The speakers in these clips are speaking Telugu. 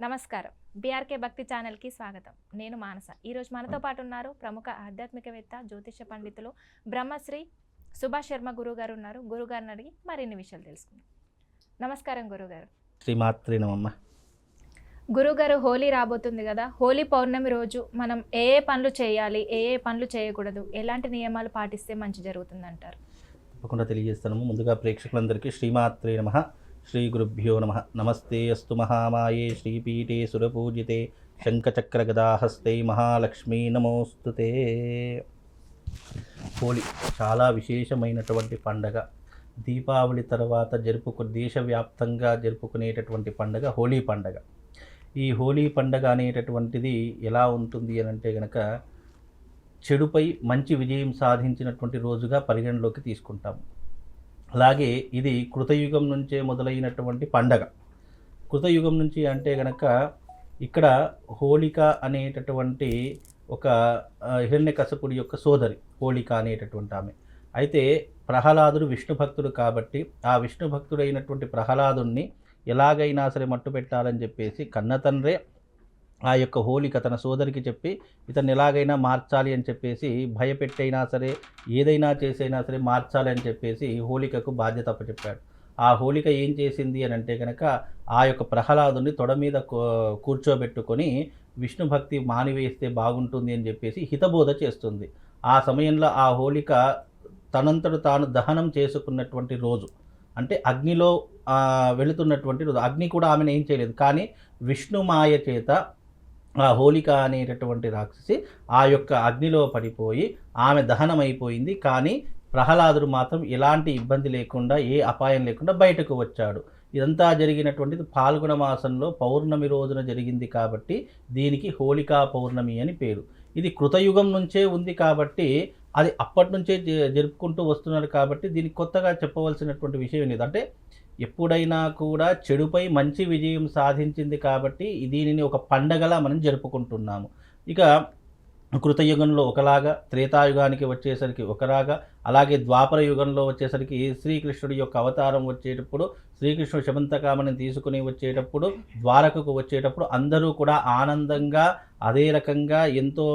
నమస్కారం. బీఆర్కే భక్తి ఛానల్కి స్వాగతం. నేను మానస. ఈరోజు మనతో పాటు ఉన్నారు ప్రముఖ ఆధ్యాత్మికవేత్త జ్యోతిష పండితులు బ్రహ్మశ్రీ సుభాష్ శర్మ గురువు గారు ఉన్నారు. గురుగారిని అడిగి మరిన్ని విషయాలు తెలుసుకుందాం. నమస్కారం గురుగారు శ్రీమాత్రి నమమ్మ గురుగారు హోలీ రాబోతుంది కదా. హోలీ పౌర్ణమి రోజు మనం ఏ ఏ పనులు చేయాలి ఏ ఏ పనులు చేయకూడదు ఎలాంటి నియమాలు పాటిస్తే మంచి జరుగుతుంది అంటారు తప్పకుండా తెలియజేస్తాము ముందుగా ప్రేక్షకులందరికీ శ్రీమాత్రే నమ. శ్రీగురుభ్యో నమ. నమస్తే అస్తు మహామాయే శ్రీపీఠే సురపూజితే శంఖచక్ర గదాహస్తే మహాలక్ష్మీ నమోస్తుతే. హోలీ చాలా విశేషమైనటువంటి పండగ. దీపావళి తర్వాత జరుపుకు దేశవ్యాప్తంగా జరుపుకునేటటువంటి పండగ హోలీ పండగ. ఈ హోలీ పండగ అనేటటువంటిది ఎలా ఉంటుంది అని అంటే గనక చెడుపై మంచి విజయం సాధించినటువంటి రోజుగా పరిగణలోకి తీసుకుంటాం అలాగే ఇది కృతయుగం నుంచే మొదలైనటువంటి పండగ. కృతయుగం నుంచి అంటే గనక ఇక్కడ హోళిక అనేటటువంటి ఒక ఆ, హిరణ్యకశపుడి యొక్క సోదరి హోళిక అనేటటువంటి ఆమె. అయితే ప్రహ్లాదుడు విష్ణు భక్తుడు కాబట్టి ఆ విష్ణు భక్తుడైనటువంటి ప్రహ్లాదుణ్ణి ఎలాగైనా సరే మట్టు పెట్టాలని చెప్పేసి కన్న తండ్రే ఆ యొక్క హోలిక తన సోదరికి చెప్పి ఇతన్ని ఎలాగైనా మార్చాలి అని చెప్పేసి భయపెట్టైనా సరే ఏదైనా చేసైనా సరే మార్చాలి అని చెప్పేసి హోలికకు బాధ్యత అప్పచెప్పాడు. ఆ హోలిక ఏం చేసింది అని అంటే కనుక ఆ యొక్క ప్రహ్లాదుని తొడ మీద కూర్చోబెట్టుకొని విష్ణు భక్తి మానివేస్తే బాగుంటుంది అని చెప్పేసి హితబోధ చేస్తుంది. ఆ సమయంలో ఆ హోలిక తనంతడు తాను దహనం చేసుకున్నటువంటి రోజు అంటే అగ్నిలో వెళుతున్నటువంటి రోజు అగ్ని కూడా ఆమెను ఏం చేయలేదు. కానీ విష్ణు మాయ చేత ఆ హోలిక అనేటటువంటి రాక్షసి ఆ యొక్క అగ్నిలో పడిపోయి ఆమె దహనమైపోయింది. కానీ ప్రహ్లాదుడు మాత్రం ఎలాంటి ఇబ్బంది లేకుండా ఏ అపాయం లేకుండా బయటకు వచ్చాడు. ఇదంతా జరిగినటువంటిది పాల్గొన మాసంలో పౌర్ణమి రోజున జరిగింది కాబట్టి దీనికి హోళికా పౌర్ణమి అని పేరు. ఇది కృతయుగం నుంచే ఉంది కాబట్టి అది అప్పటి నుంచే జ- జరుపుకుంటూ వస్తున్నారు కాబట్టి దీనికి కొత్తగా చెప్పవలసినటువంటి విషయం లేదు. అంటే ఎప్పుడైనా కూడా చెడుపై మంచి విజయం సాధించింది కాబట్టి దీనిని ఒక పండగలా మనం జరుపుకుంటున్నాము. ఇక కృతయుగంలో ఒకలాగా త్రేతాయుగానికి వచ్చేసరికి ఒకలాగా అలాగే ద్వాపర యుగంలో వచ్చేసరికి శ్రీకృష్ణుడి యొక్క అవతారం వచ్చేటప్పుడు శ్రీకృష్ణుడు శమంతకామని తీసుకుని వచ్చేటప్పుడు ద్వారకకు వచ్చేటప్పుడు అందరూ కూడా ఆనందంగా అదే రకంగా ఎంతో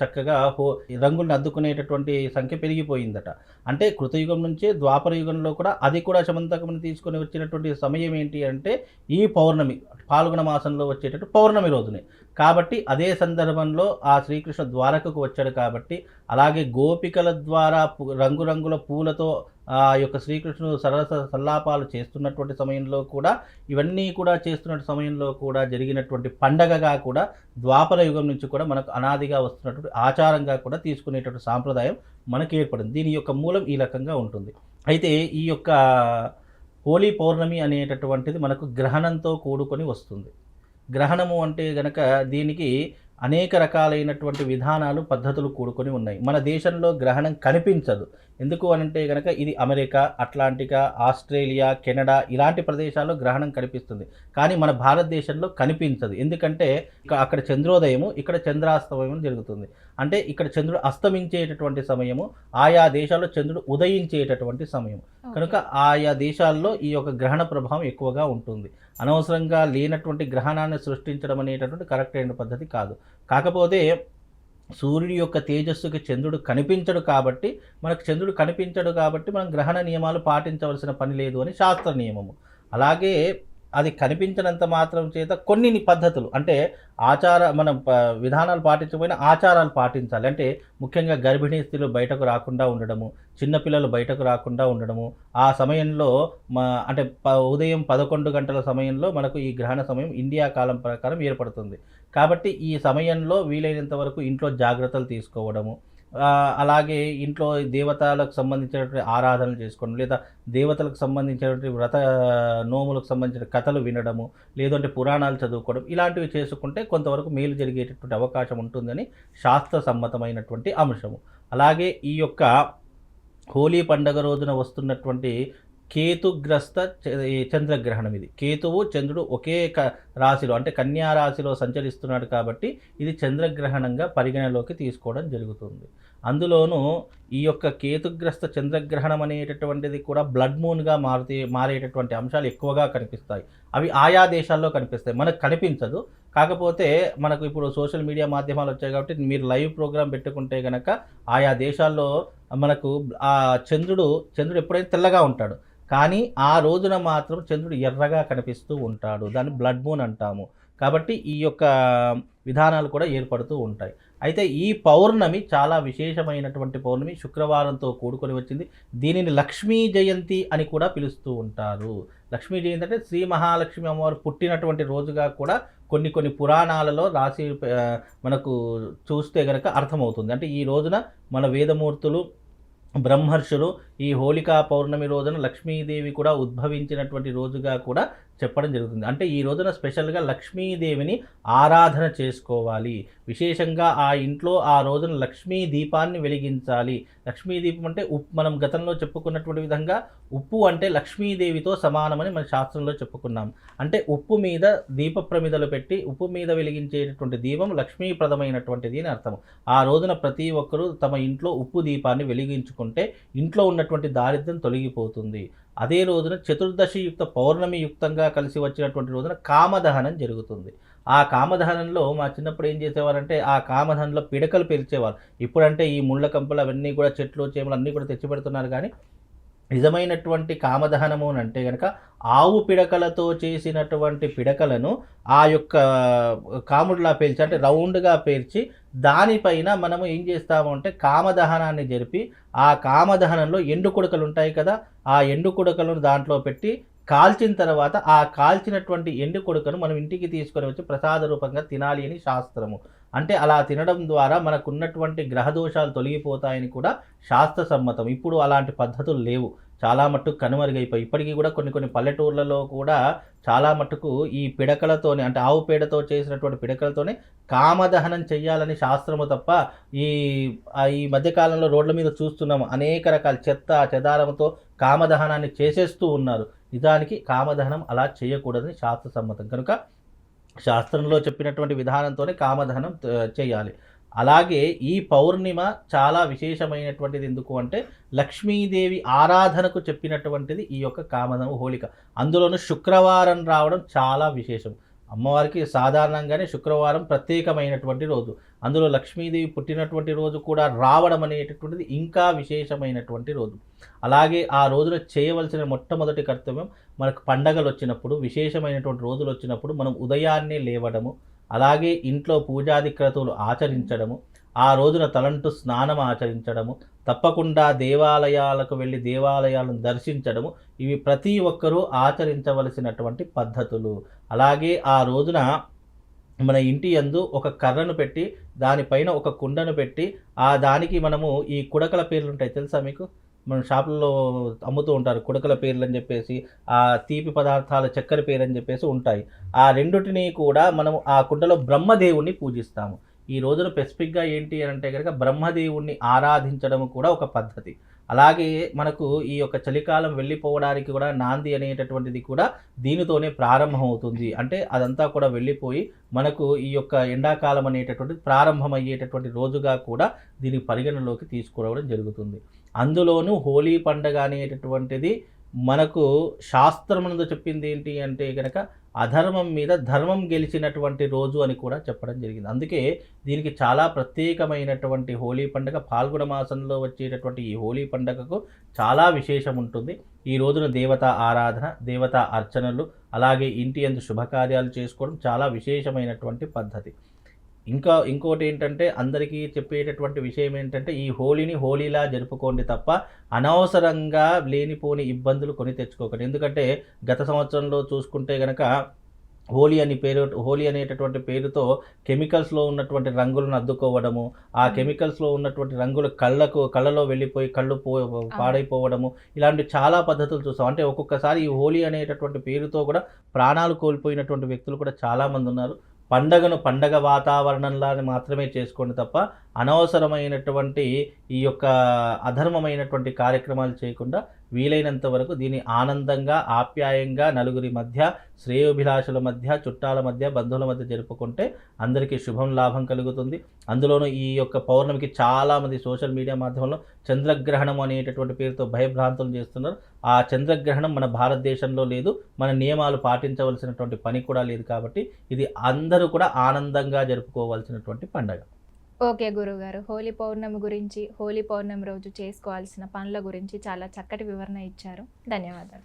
చక్కగా హో రంగుల్ని అద్దుకునేటటువంటి సంఖ్య పెరిగిపోయిందట. అంటే కృతయుగం నుంచే ద్వాపర యుగంలో కూడా అది కూడా శమంతకమని తీసుకొని వచ్చినటువంటి సమయం ఏంటి అంటే ఈ పౌర్ణమి పాల్గొన మాసంలో వచ్చేటట్టు పౌర్ణమి రోజునే. కాబట్టి అదే సందర్భంలో ఆ శ్రీకృష్ణ ద్వారకకు వచ్చాడు కాబట్టి అలాగే గోపికల ద్వారా రంగురంగుల పూలతో ఆ యొక్క శ్రీకృష్ణుడు సరస సల్లాపాలు చేస్తున్నటువంటి సమయంలో కూడా ఇవన్నీ కూడా చేస్తున్న సమయంలో కూడా జరిగినటువంటి పండగగా కూడా ద్వాపర యుగం నుంచి కూడా మనకు అనాదిగా వస్తున్నటువంటి ఆచారంగా కూడా తీసుకునేటువంటి సాంప్రదాయం మనకు ఏర్పడింది దీని యొక్క మూలం ఈ రకంగా ఉంటుంది. అయితే ఈ యొక్క హోలీ పౌర్ణమి అనేటటువంటిది మనకు గ్రహణంతో కూడుకొని వస్తుంది. గ్రహణము అంటే గనక దీనికి అనేక రకాలైనటువంటి విధానాలు పద్ధతులు కూడుకొని ఉన్నాయి. మన దేశంలో గ్రహణం కనిపించదు. ఎందుకు అనంటే గనక ఇది అమెరికా అట్లాంటికా ఆస్ట్రేలియా కెనడా ఇలాంటి ప్రదేశాల్లో గ్రహణం కనిపిస్తుంది. కానీ మన భారతదేశంలో కనిపించదు. ఎందుకంటే అక్కడ చంద్రోదయము ఇక్కడ చంద్రాస్తమయం జరుగుతుంది. అంటే ఇక్కడ చంద్రుడు అస్తమించేటటువంటి సమయము ఆయా దేశాల్లో చంద్రుడు ఉదయించేటటువంటి సమయం కనుక ఆయా దేశాల్లో ఈ యొక్క గ్రహణ ప్రభావం ఎక్కువగా ఉంటుంది. అనవసరంగా లేనటువంటి గ్రహణాన్ని సృష్టించడం అనేటటువంటి కరెక్ట్ అయిన పద్ధతి కాదు. కాకపోతే సూర్యుడి యొక్క తేజస్సుకి చంద్రుడు కనిపించడు కాబట్టి మనకు చంద్రుడు కనిపించడు కాబట్టి మనం గ్రహణ నియమాలు పాటించవలసిన పని లేదు అని శాస్త్ర నియమము. అలాగే అది కనిపించినంత మాత్రం చేత కొన్ని పద్ధతులు అంటే ఆచార మనం విధానాలు పాటించకపోయినా ఆచారాలు పాటించాలి. అంటే ముఖ్యంగా గర్భిణీ స్త్రీలు బయటకు రాకుండా ఉండడము చిన్నపిల్లలు బయటకు రాకుండా ఉండడము ఆ సమయంలో మా అంటే ప ఉదయం పదకొండు గంటల సమయంలో మనకు ఈ గ్రహణ సమయం ఇండియా కాలం ప్రకారం ఏర్పడుతుంది. కాబట్టి ఈ సమయంలో వీలైనంత వరకు ఇంట్లో జాగ్రత్తలు తీసుకోవడము అలాగే ఇంట్లో దేవతలకు సంబంధించినటువంటి ఆరాధనలు చేసుకోవడం లేదా దేవతలకు సంబంధించినటువంటి వ్రత నోములకు సంబంధించిన కథలు వినడము లేదంటే పురాణాలు చదువుకోవడం ఇలాంటివి చేసుకుంటే కొంతవరకు మేలు జరిగేటటువంటి అవకాశం ఉంటుందని శాస్త్ర సమ్మతమైనటువంటి అంశము. అలాగే ఈ యొక్క హోలీ పండగ రోజున వస్తున్నటువంటి కేతుగ్రస్త చ- ఈ చంద్రగ్రహణం ఇది. కేతువు చంద్రుడు ఒకే క రాశిలో అంటే కన్యా రాశిలో సంచరిస్తున్నాడు కాబట్టి ఇది చంద్రగ్రహణంగా పరిగణలోకి తీసుకోవడం జరుగుతుంది. అందులోనూ ఈ యొక్క కేతుగ్రస్త చంద్రగ్రహణం అనేటటువంటిది కూడా బ్లడ్ మూన్గా మారుతే మారేటటువంటి అంశాలు ఎక్కువగా కనిపిస్తాయి. అవి ఆయా దేశాల్లో కనిపిస్తాయి. మనకు కనిపించదు. కాకపోతే మనకు ఇప్పుడు సోషల్ మీడియా మాధ్యమాలు వచ్చాయి కాబట్టి మీరు లైవ్ ప్రోగ్రామ్ పెట్టుకుంటే గనక ఆయా దేశాల్లో మనకు ఆ చంద్రుడు చంద్రుడు ఎప్పుడైతే తెల్లగా ఉంటాడు. కానీ ఆ రోజున మాత్రం చంద్రుడు ఎర్రగా కనిపిస్తూ ఉంటాడు. దాన్ని బ్లడ్ మూన్ అంటాము. కాబట్టి ఈ యొక్క విధానాలు కూడా ఏర్పడుతూ ఉంటాయి. అయితే ఈ పౌర్ణమి చాలా విశేషమైనటువంటి పౌర్ణమి శుక్రవారంతో కూడుకొని వచ్చింది. దీనిని లక్ష్మీ జయంతి అని కూడా పిలుస్తూ ఉంటారు. లక్ష్మీ జయంతి అంటే శ్రీ మహాలక్ష్మి అమ్మవారు పుట్టినటువంటి రోజుగా కూడా కొన్ని కొన్ని పురాణాలలో రాసి మనకు చూస్తే గనక అర్థమవుతుంది. అంటే ఈ రోజున మన వేదమూర్తులు బ్రహ్మర్షులు ఈ హోళికా పౌర్ణమి రోజున లక్ష్మీదేవి కూడా ఉద్భవించినటువంటి రోజుగా కూడా చెప్పడం జరుగుతుంది. అంటే ఈ రోజున స్పెషల్గా లక్ష్మీదేవిని ఆరాధన చేసుకోవాలి. విశేషంగా ఆ ఇంట్లో ఆ రోజున లక్ష్మీ దీపాన్ని వెలిగించాలి. లక్ష్మీ దీపం అంటే ఉప్పు మనం గతంలో చెప్పుకున్నటువంటి విధంగా ఉప్పు అంటే లక్ష్మీదేవితో సమానమని మన శాస్త్రంలో చెప్పుకున్నాం. అంటే ఉప్పు మీద దీప ప్రమిదలు పెట్టి ఉప్పు మీద వెలిగించేటటువంటి దీపం లక్ష్మీప్రదమైనటువంటిది అని అర్థం. ఆ రోజున ప్రతి ఒక్కరూ తమ ఇంట్లో ఉప్పు దీపాన్ని వెలిగించుకుంటే ఇంట్లో ఉన్నటువంటి దారిద్ర్యం తొలగిపోతుంది. అదే రోజున చతుర్దశి యుక్త పౌర్ణమి యుక్తంగా కలిసి వచ్చినటువంటి రోజున కామదహనం జరుగుతుంది. ఆ కామదహనంలో మా చిన్నప్పుడు ఏం చేసేవారంటే ఆ కామదహనంలో పిడకలు పెరిచేవారు ఇప్పుడంటే ఈ ముళ్ళ కంపలు అవన్నీ కూడా చెట్లు చేమలు అన్నీ కూడా తెచ్చి పెడుతున్నారు కానీ నిజమైనటువంటి కామదహనము అని అంటే కనుక ఆవు పిడకలతో చేసినటువంటి పిడకలను ఆ యొక్క కాముడిలా పేల్చి అంటే రౌండ్గా పేర్చి దానిపైన మనము ఏం చేస్తాము అంటే కామదహనాన్ని జరిపి ఆ కామదహనంలో ఎండు కుడకలు ఉంటాయి కదా ఆ ఎండు కుడకలను దాంట్లో పెట్టి కాల్చిన తర్వాత ఆ కాల్చినటువంటి ఎండు కొడుకను మనం ఇంటికి తీసుకొని వచ్చి ప్రసాద రూపంగా తినాలి అని శాస్త్రము. అంటే అలా తినడం ద్వారా మనకున్నటువంటి గ్రహదోషాలు తొలగిపోతాయని కూడా శాస్త్ర సమ్మతం ఇప్పుడు అలాంటి పద్ధతులు లేవు. చాలా మట్టుకు కనుమరుగైపోయి. ఇప్పటికీ కూడా కొన్ని కొన్ని పల్లెటూర్లలో కూడా చాలా మట్టుకు ఈ పిడకలతోనే అంటే ఆవు పేడతో చేసినటువంటి పిడకలతోనే కామదహనం చేయాలని శాస్త్రము తప్ప ఈ ఈ మధ్యకాలంలో రోడ్ల మీద చూస్తున్నాము. అనేక రకాల చెత్త చెదారంతో కామదహనాన్ని చేసేస్తూ ఉన్నారు. నిజానికి కామదహనం అలా చేయకూడదని శాస్త్ర సమ్మతం కనుక శాస్త్రంలో చెప్పినటువంటి విధానంతోనే కామదహనం చేయాలి. అలాగే ఈ పౌర్ణిమ చాలా విశేషమైనటువంటిది ఎందుకు అంటే లక్ష్మీదేవి ఆరాధనకు చెప్పినటువంటిది ఈ యొక్క కామదహనం హోళిక. అందులోనూ శుక్రవారం రావడం చాలా విశేషం. అమ్మవారికి సాధారణంగానే శుక్రవారం ప్రత్యేకమైనటువంటి రోజు. అందులో లక్ష్మీదేవి పుట్టినటువంటి రోజు కూడా రావడం అనేటటువంటిది ఇంకా విశేషమైనటువంటి రోజు. అలాగే ఆ రోజున చేయవలసిన మొట్టమొదటి కర్తవ్యం మనకు పండగలు వచ్చినప్పుడు విశేషమైనటువంటి రోజులు వచ్చినప్పుడు మనం ఉదయాన్నే లేవడము అలాగే ఇంట్లో పూజాది క్రతువులు ఆచరించడము ఆ రోజున తలంటు స్నానం ఆచరించడము తప్పకుండా దేవాలయాలకు వెళ్ళి దేవాలయాలను దర్శించడము ఇవి ప్రతి ఒక్కరూ ఆచరించవలసినటువంటి పద్ధతులు. అలాగే ఆ రోజున మన ఇంటి యందు ఒక కర్రను పెట్టి దానిపైన ఒక కుండను పెట్టి ఆ దానికి మనము ఈ కుడకల పేర్లు ఉంటాయి తెలుసా మీకు? మన షాపుల్లో అమ్ముతూ ఉంటారు కుడకల పేర్లు అని చెప్పేసి ఆ తీపి పదార్థాల చక్కెర పేరు అని చెప్పేసి ఉంటాయి. ఆ రెండుటిని కూడా మనము ఆ కుండలో బ్రహ్మదేవుణ్ణి పూజిస్తాము. ఈ రోజున స్పెసిఫిక్గా ఏంటి అని అంటే కనుక బ్రహ్మదేవుణ్ణి ఆరాధించడం కూడా ఒక పద్ధతి. అలాగే మనకు ఈ యొక్క చలికాలం వెళ్ళిపోవడానికి కూడా నాంది అనేటటువంటిది కూడా దీనితోనే ప్రారంభమవుతుంది. అంటే అదంతా కూడా వెళ్ళిపోయి మనకు ఈ యొక్క ఎండాకాలం అనేటటువంటిది ప్రారంభమయ్యేటటువంటి రోజుగా కూడా దీని పరిగణలోకి తీసుకురావడం జరుగుతుంది. అందులోనూ హోలీ పండగ అనేటటువంటిది మనకు శాస్త్రమునందు చెప్పింది ఏంటి అంటే కనుక అధర్మం మీద ధర్మం గెలిచినటువంటి రోజు అని కూడా చెప్పడం జరిగింది. అందుకే దీనికి చాలా ప్రత్యేకమైనటువంటి హోలీ పండుగ పాల్గొన మాసంలో వచ్చేటటువంటి ఈ హోలీ పండుగకు చాలా విశేషం ఉంటుంది. ఈ రోజున దేవతా ఆరాధన దేవతా అర్చనలు అలాగే ఇంటి అందు శుభకార్యాలు చేసుకోవడం చాలా విశేషమైనటువంటి పద్ధతి. ఇంకా ఇంకోటి ఏంటంటే అందరికీ చెప్పేటటువంటి విషయం ఏంటంటే ఈ హోలీని హోలీలా జరుపుకోండి తప్ప అనవసరంగా లేనిపోని ఇబ్బందులు కొని తెచ్చుకోకండి. ఎందుకంటే గత సంవత్సరంలో చూసుకుంటే గనక హోలీ అని పేరు హోలీ అనేటటువంటి పేరుతో కెమికల్స్లో ఉన్నటువంటి రంగులను అద్దుకోవడము ఆ కెమికల్స్లో ఉన్నటువంటి రంగులు కళ్ళకు కళ్ళలో వెళ్ళిపోయి కళ్ళు పో పాడైపోవడము ఇలాంటి చాలా పద్ధతులు చూస్తాం. అంటే ఒక్కొక్కసారి ఈ హోలీ అనేటటువంటి పేరుతో కూడా ప్రాణాలు కోల్పోయినటువంటి వ్యక్తులు కూడా చాలామంది ఉన్నారు. పండగను పండగ వాతావరణంలానే మాత్రమే చేసుకోండి తప్ప అనవసరమైనటువంటి ఈ యొక్క అధర్మమైనటువంటి కార్యక్రమాలు చేయకుండా వీలైనంత వరకు దీన్ని ఆనందంగా ఆప్యాయంగా నలుగురి మధ్య శ్రేయోభిలాషుల మధ్య చుట్టాల మధ్య బంధువుల మధ్య జరుపుకుంటే అందరికీ శుభం లాభం కలుగుతుంది. అందులోనూ ఈ యొక్క పౌర్ణమికి చాలామంది సోషల్ మీడియా మాధ్యమంలో చంద్రగ్రహణం అనేటటువంటి పేరుతో భయభ్రాంతులు చేస్తున్నారు. ఆ చంద్రగ్రహణం మన భారతదేశంలో లేదు మన నియమాలు పాటించవలసినటువంటి పని కూడా లేదు కాబట్టి ఇది అందరూ కూడా ఆనందంగా జరుపుకోవాల్సినటువంటి పండగ. ఓకే గురుగారు హోలీ పౌర్ణమి గురించి హోలీ పౌర్ణమి రోజు చేసుకోవాల్సిన పనుల గురించి చాలా చక్కటి వివరణ ఇచ్చారు. ధన్యవాదాలు.